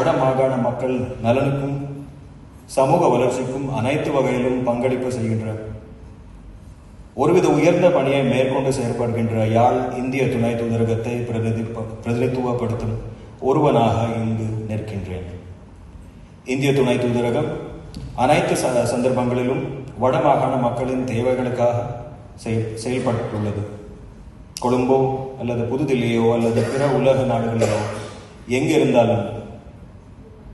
வட மாகாண மக்கள் நலனுக்கும் சமூக வளர்ச்சிக்கும் அனைத்து வகையிலும் பங்களிப்பு செய்கின்ற ஒருவித உயர்ந்த பணியை மேற்கொண்டு செயற்படுகின்ற யாழ் இந்திய துணை தூதரகத்தை பிரதிநிதி பிரதிநிதித்துவப்படுத்தும் ஒருவனாக இங்கு நிற்கின்றேன். இந்திய துணை தூதரகம் அனைத்து ச- சந்தர்ப்பங்களிலும் வடமாகாண மக்களின் தேவைகளுக்காக செய் செயல்பட்டுள்ளது. கொழும்போ அல்லது புதுதில்லியோ அல்லது பிற உலக நாடுகளிலோ எங்கிருந்தாலும்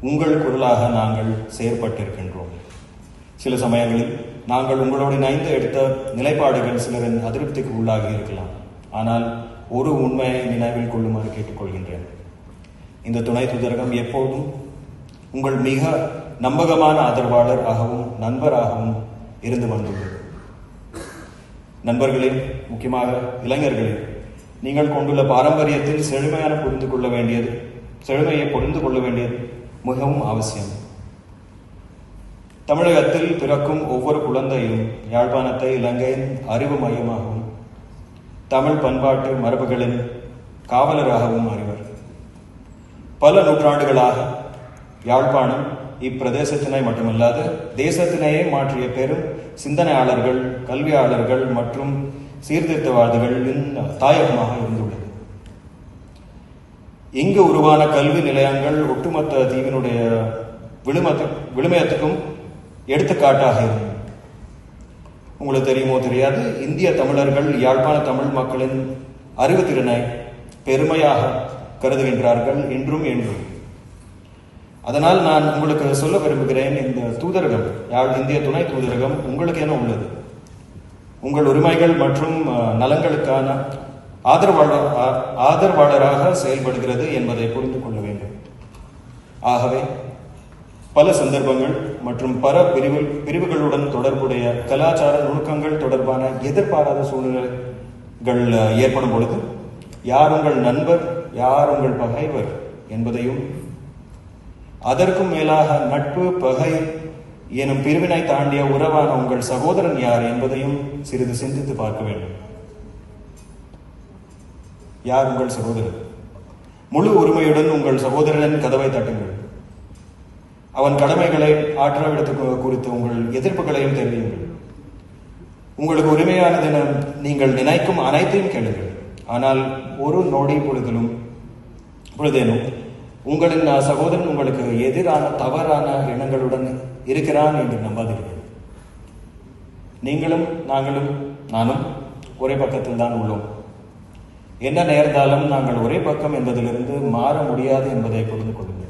உங்கள் குரலாக நாங்கள் செயற்பட்டிருக்கின்றோம். சில சமயங்களில் நாங்கள் உங்களோடு இணைந்து எடுத்த நிலைப்பாடுகள் சிலரின் அதிருப்திக்கு உள்ளாகி இருக்கலாம். ஆனால் ஒரு உண்மையை நினைவில் கொள்ளுமாறு கேட்டுக்கொள்கின்றேன். இந்த துணை தூதரகம் எப்போதும் உங்கள் மிக நம்பகமான ஆதரவாளர் ஆகவும் நண்பராகவும் இருந்து வந்துள்ளது. நண்பர்களே முக்கியமாக இளைஞர்களே நீங்கள் கொண்டுள்ள பாரம்பரியத்தில் செழுமையான புரிந்து கொள்ள வேண்டியது செழுமையை புரிந்து கொள்ள வேண்டியது மிகவும் அவசியம். தமிழகத்தில் பிறக்கும் ஒவ்வொரு குழந்தையும் யாழ்ப்பாணத்தை இலங்கையின் அறிவு மையமாகவும் தமிழ் பண்பாட்டு மரபுகளின் காவலராகவும் அறிவர். பல நூற்றாண்டுகளாக யாழ்ப்பாணம் இப்பிரதேசத்தினை மட்டுமல்லாது தேசத்தினையே மாற்றிய பெரும் சிந்தனையாளர்கள் கல்வியாளர்கள் மற்றும் சீர்திருத்தவாதிகளின் தாயகமாக இருந்துள்ளது. இங்கு உருவான கல்வி நிலையங்கள் ஒட்டுமொத்த தீவினுடைய விழுமத்து விழுமயத்துக்கும் எடுத்துக்காட்டாக இருந்தது உங்களுக்கு தெரியுமோ தெரியாது இந்திய தமிழர்கள் யாழ்ப்பாண தமிழ் மக்களின் அறிவுத்திறனை பெருமையாக கருதுகின்றார்கள் இன்றும் என்றும். அதனால் நான் உங்களுக்கு சொல்ல விரும்புகிறேன் இந்த தூதரகம் யாழ் இந்திய துணை தூதரகம் உங்களுக்கு என உள்ளது. உங்கள் உரிமைகள் மற்றும் நலங்களுக்கான நலன்களுக்கான ஆதரவாளர் ஆதரவாளராக செயல்படுகிறது என்பதை புரிந்து கொள்ள வேண்டும். ஆகவே பல சந்தர்ப்பங்கள் மற்றும் பல பிரிவு பிரிவுகளுடன் தொடர்புடைய கலாச்சார நுணுக்கங்கள் தொடர்பான எதிர்பாராத சூழ்நிலைகள் ஏற்படும் பொழுது யார் உங்கள் நண்பர் யார் உங்கள் பகைவர் என்பதையும் அதற்கும் மேலாக நட்பு பகை எனும் பிரிவினை தாண்டிய உறவான உங்கள் சகோதரன் யார் என்பதையும் சிறிது சிந்தித்து பார்க்க வேண்டும். யார் உங்கள் சகோதரன் முழு உரிமையுடன் உங்கள் சகோதரனின் கதவை தட்டுங்கள். அவன் கடமைகளை ஆற்றாவிடத்துக்கு குறித்து உங்கள் எதிர்ப்புகளையும் தெரிவியுங்கள். உங்களுக்கு உரிமையானதென நீங்கள் நினைக்கும் அனைத்தையும் கேளுங்கள். ஆனால் ஒரு நொடி பொழுதிலும் பொழுதேனும் உங்களின் சகோதரன் உங்களுக்கு எதிரான தவறான எண்ணங்களுடன் இருக்கிறான் என்று நம்பாதீர்கள். நீங்களும் நாங்களும் நானும் ஒரே பக்கத்தில் தான் உள்ளோம். என்ன நேர்ந்தாலும் நாங்கள் ஒரே பக்கம் என்பதிலிருந்து மாற முடியாது என்பதை புரிந்து கொள்ளுங்கள்.